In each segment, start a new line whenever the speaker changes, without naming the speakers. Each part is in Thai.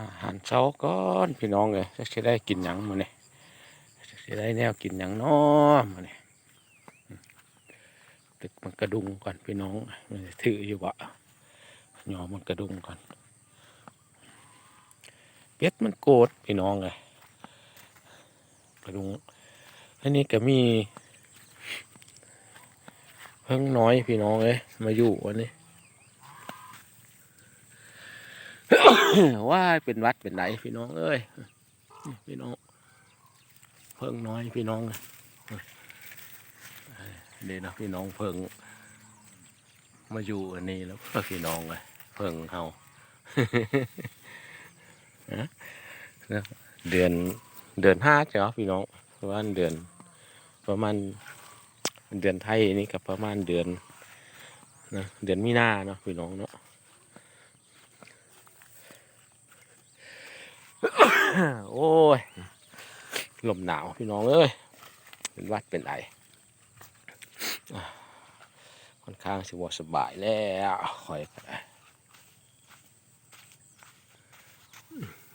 อาหารเช้าก่อนพี่น้องเลยจะได้กินหยังมื้อนี้จะได้แนวกินหยังน้อมื้อนี้ตึกมันกระดุงก่อนพี่น้องมันถืออยู่วะหยอมันกระดุงก่อนเป็ดมันโกรธพี่น้องเลยกระดุงอันนี้ก็มี เพิ่งน้อยพี่น้องเลยมาอยู่วันนี้ ว่าเป็นวัดเป็นไหนพี่น้องเอ้ยพี่น้อง เพิ่งน้อยพี่น้องเดี๋ยวนะพี่น้องเพิ่งมาอยู่อันนี้แล้วก็พี่น้องเลยเพิ่งเฮาเดือนเดือนห้าจ้ะพี่น้องประมาณเดือน ประมาณเดือนไทยนี่กับประมาณเดือนนะเดือนมีนาเนาะพี่น้องเนาะ โอ้ยลมหนาวพี่น้องเอ้ยเป็นวัดเป็นไอค่อนข้างสิบสบายแล้วคอยก็ได้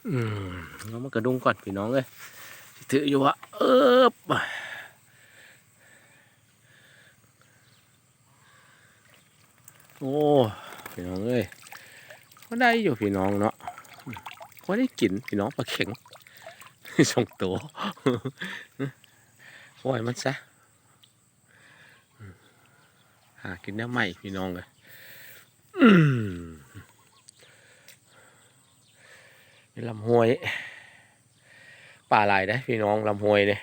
อืมเรามากระดุงก่อนพี่น้องเอ้ยถืออยู่วะเอิบโอ้พี่น้องเอ้ยก็ได้อยู่พี่น้องเนาะ ก็ได้กินพี่น้องปลาเข็งส่งตัวปล่อยมันซะหากินได้ใหม่พี่น้องเลยนี่ลำห้วยป่าลายได้พี่น้องลำห้วยเนี่ย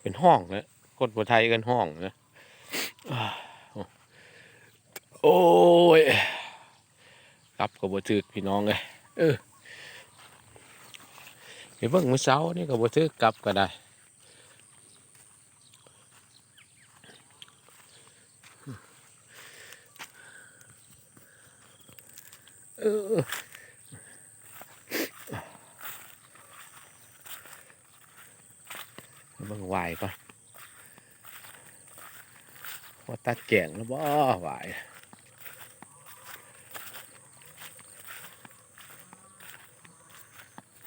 เป็นห้องนะคนผัวไทยกันห้องนะอ่าโอ้ย รับก็บ่ถึกพี่น้องเลยเออไปเบิ่งมื้อเช้านี่ก็บ่ถึกกลับก็ได้เออบิ่งวายก่อนว่าตัดแก่งแล้วบ่วาย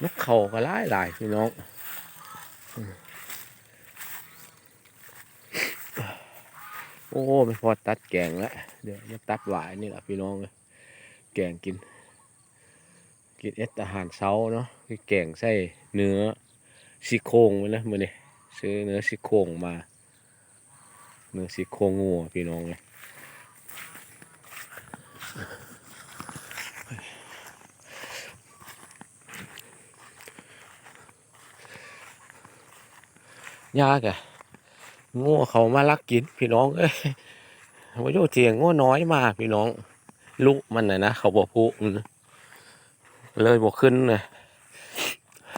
นก เขาก็หลายหลายพี่น้องโอ้ไม่พอตัดแกงแล้วเดี๋ยวมาตัดหวายนี่แหละพี่น้องเอ้ยแกงกิน กินเอสอาหารเช้าเนาะคือแกงใส่เนื้อซี่โครงไว้นะมือนี่ซื้อเนื้อซี่โครงมา เนื้อซี่โครงงัวพี่น้องเลย ยากอะงูเขามาลักกินพี่น้องเอ้ยว่าโยเทียงงูน้อยมากพี่น้องลุกมันนะนะเขาบอกพุมันเลยบอกขึ้นเลย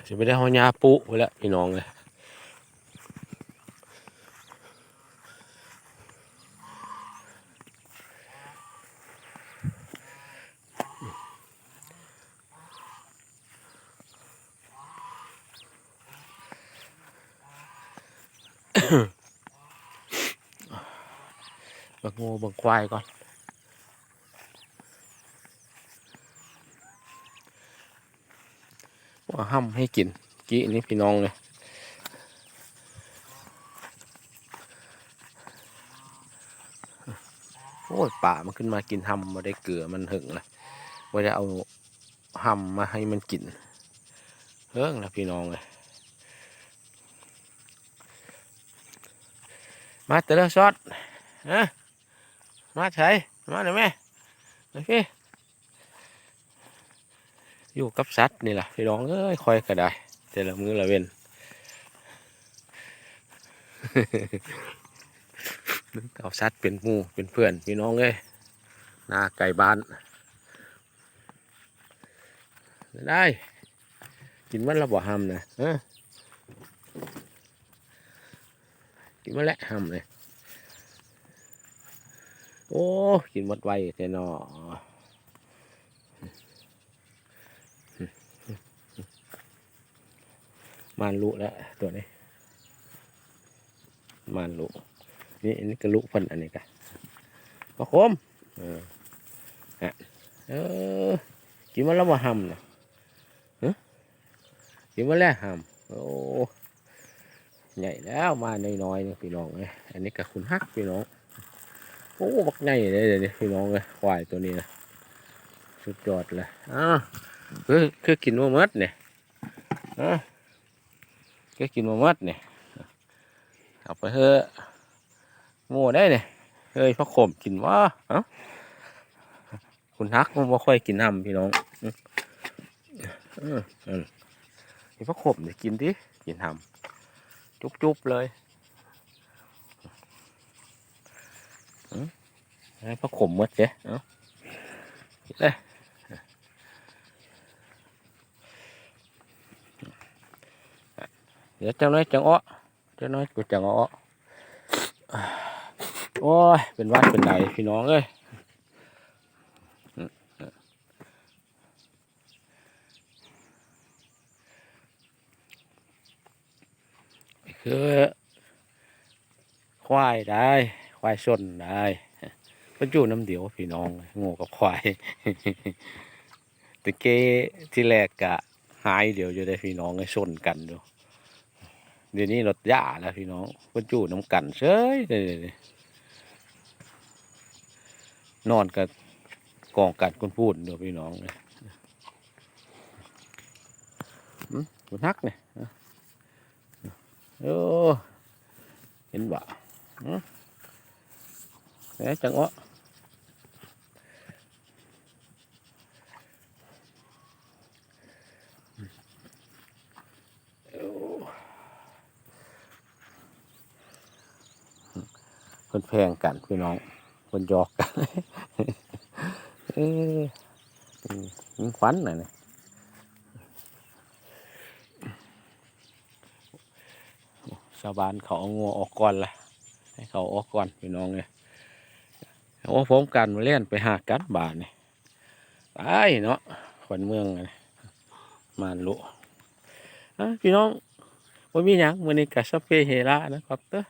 จะไม่ได้หอยาปุไปแล้วพี่น้องเลย บักงูบักควายก่อน ว่าห้ำให้กินกี้นี่พี่น้องเลยโอ้ยป่ามันขึ้นมากินห้ำมาได้เกลือมันหึงเลยว่าจะเอาห้ำมาให้มันกินเฮิ่งนะพี่น้องเลยมาเตลอซอดฮะ มาใช้มาหน่อยแม่โอเคอยู่กับสัตว์นี่แหละพี่น้องเอ้ยคอยก็ได้แต่ละมือละเว้นเอาสัตว์เป็นหมู่เป็นเพื่อนพี่น้องเอ้ยหน้าไก่บ้าน ได้ กินมันละบ่หำนะกินมันแหละหำเลย โอ้ กินหมดไวแต่นอมานลุแล้วตัวนี้มานลุนี่อันนี้ก็ลุพันอันนี้กันก็คมเออฮะเออกินมาแล้วมาหำนะฮะกินมาแล้วหำโอ้ใหญ่แล้วมาน้อยๆเนี่ยพี่น้องเลยอันนี้กับคุณฮักพี่น้อง โอ้บักใหญ่เลยเดี๋ยวนี้พี่น้องเลยควายตัวนี้นะสุดยอดเลยอ้าวคือคือกินมาเมดเนี่ยอะคือกินมาเมดเนี่ยเอาไปเถอะโม่ได้เนี่ยเฮ้ยพระขมกินว่าเอ้าคุณฮักมันบ่ค่อยกินน้ำพี่น้องอืมอืมอืมนี่พระขมเนี่ยกินดิกินน้ำจุบๆเลยอืมให้ พระขมหมดเจ้เอ้ากินเลยเดี๋ยวจังน้อยจังอ้อจังน้อยกูจังอ้อโอ้ย เป็นวัดเป็นไหนพี่น้องเอ้ยคือควายได้ ควายชนได้ มันอยู่น้ำเดียวพี่น้องงูกับควายตะเกที่แรกกะหายเดียวอยู่ได้พี่น้องไอ้ชนกันอยู่เดี๋ยวนี้รถย่าแล้วพี่น้องมันอยู่น้ำกันเฉยเลยนอนกับกองกันคนพูดเดี๋ยวพี่น้องเลยอืมคุณฮักเนี่ยโอ้เห็นบ่หืมเอ๊ะจังวะโอ้ คนแพงกันพี่น้องคนยอกกันเอ้ยยิงขวัญหน่อยนะชาวบ้านเขาเอางัวออกก่อนละให้เขาออกก่อนพี่น้องเลยโอ้ผมกันมาเล่นไปหากัดบาทนี่ยไปเนาะคนเมืองอะมาลุพี่น้องว่ามีหยังมือนี้กับสเปเฮระนะครับเต้อ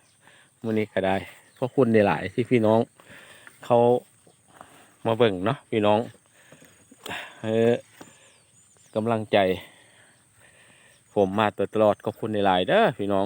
มือนี้ก็ได้ พราะคุณในหลายที่พี่น้อง เขามาเบิ่งเนาะพี่น้องเออกำลังใจ ผมมาตลอดขอบคุณในหลายเด้อพี่น้อง